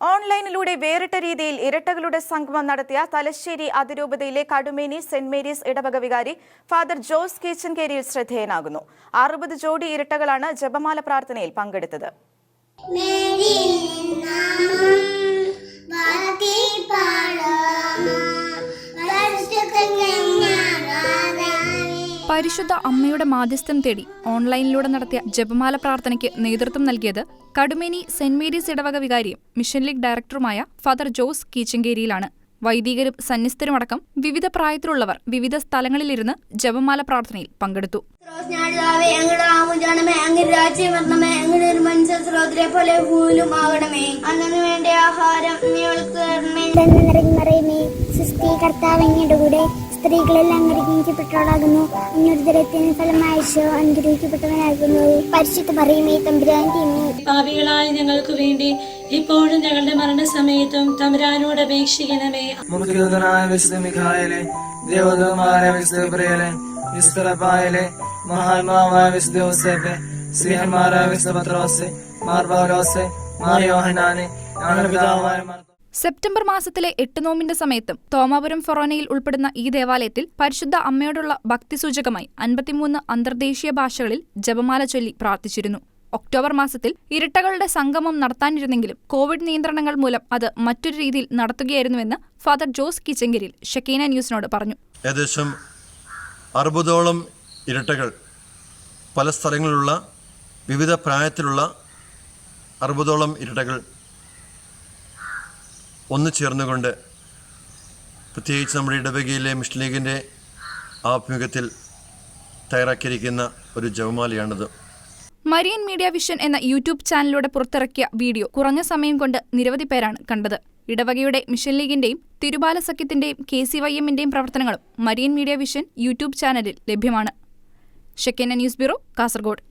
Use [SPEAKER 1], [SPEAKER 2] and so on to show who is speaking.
[SPEAKER 1] ഓൺലൈനിലൂടെ വേറിട്ട രീതിയിൽ ഇരട്ടകളുടെ സംഗമം നടത്തിയ തലശ്ശേരി അതിരൂപതയിലെ കടുമേനി സെന്റ് മേരീസ് ഇടവക വികാരി ഫാദർ ജോസ് കീച്ചൻകേരിയിൽ ശ്രദ്ധേയനാകുന്നു. അറുപത് ജോഡി ഇരട്ടകളാണ് ജപമാല പ്രാർത്ഥനയിൽ പങ്കെടുത്തത്.
[SPEAKER 2] പരിശുദ്ധ അമ്മയുടെ മാധ്യസ്ഥം തേടി ഓൺലൈനിലൂടെ നടത്തിയ ജപമാല പ്രാർത്ഥനയ്ക്ക് നേതൃത്വം നൽകിയത് കടുമേനി സെന്റ് മേരീസ് ഇടവക വികാരിയും മിഷൻ ലീഗ് ഡയറക്ടറുമായ ഫാദർ ജോസ് കീച്ചങ്കേരിയിലാണ്. വൈദികരും സന്യസ്തരുമടക്കം വിവിധ പ്രായത്തിലുള്ളവർ വിവിധ സ്ഥലങ്ങളിലിരുന്ന് ജപമാല പ്രാർത്ഥനയിൽ പങ്കെടുത്തു.
[SPEAKER 3] ആഹാരം
[SPEAKER 4] സ്ത്രീകളെല്ലാം അനുഗ്രഹിക്കപ്പെട്ടവളാകുന്നു. അന്യൊരുതരത്തിന് ഫലമായിശോ അനുഗ്രഹിക്കപ്പെട്ടവനാകുന്നു. പരിശുദ്ധ പറയുമേ തമ്പുരാന്റെ
[SPEAKER 5] പാപികളായ ഞങ്ങൾക്ക് വേണ്ടി ഇപ്പോഴും ഞങ്ങളുടെ മരണസമയത്തും തമ്പുരാനോട് അപേക്ഷിക്കണമേ.
[SPEAKER 6] മുഖ്യതനായ വിശുദ്ധ മിഖായലെ ദേവതമാരായ വിശുദ്ധ പ്രിയലെ വിശുദ്ധ പായലെ മഹാത്മാവായ വിശുദ്ധ യോസേഫെ ശ്രീഹന്മാരായ വിശുദ്ധ പത്രോസെ മാർ പൗലോസെ ഞങ്ങളുടെ പിതാവായ
[SPEAKER 2] സെപ്റ്റംബർ മാസത്തിലെ എട്ട് നോമ്പിന്റെ സമയത്തും തോമാപുരം ഫൊറോനയിൽ ഉൾപ്പെടുന്ന ഈ ദേവാലയത്തിൽ പരിശുദ്ധ അമ്മയോടുള്ള ഭക്തിസൂചകമായി അൻപത്തിമൂന്ന് അന്തർദേശീയ ഭാഷകളിൽ ജപമാല ചൊല്ലി പ്രാർത്ഥിച്ചിരുന്നു. ഒക്ടോബർ മാസത്തിൽ ഇരട്ടകളുടെ സംഗമം നടത്താനിരുന്നെങ്കിലും കോവിഡ് നിയന്ത്രണങ്ങൾ മൂലം അത് മറ്റൊരു രീതിയിൽ നടത്തുകയായിരുന്നുവെന്ന് ഫാദർ ജോസ് കിച്ചങ്കരിൽ ഷക്കീന ന്യൂസിനോട് പറഞ്ഞു.
[SPEAKER 7] ഏകദേശം അറുപതോളം ഇരട്ടകൾ പല സ്ഥലങ്ങളിലുള്ള വിവിധ പ്രായത്തിലുള്ള അറുപതോളം ഇരട്ടകൾ ഒന്നു ചേർന്നുകൊണ്ട് പ്രത്യേകിച്ച് നമ്മുടെ ഇടവകയിലെ മിഷൻ ലീഗിന്റെ ആഭിമുഖ്യത്തിൽ തയ്യാറാക്കിയിരിക്കുന്ന ഒരു ജപമാലയാണിത്
[SPEAKER 2] മരിയൻ മീഡിയ വിഷൻ എന്ന യൂട്യൂബ് ചാനലിലൂടെ പുറത്തിറക്കിയ വീഡിയോ കുറഞ്ഞ സമയം കൊണ്ട് നിരവധി പേരാണ് കണ്ടത്. ഇടവകയുടെ മിഷൻ ലീഗിന്റെയും തിരുബാല സഖ്യത്തിന്റെയും കെ സി വൈ എമ്മിന്റെയും പ്രവർത്തനങ്ങളും മരിയൻ മീഡിയ വിഷൻ യൂട്യൂബ് ചാനലിൽ ലഭ്യമാണ്. Shekinah news bureau Kasaragod.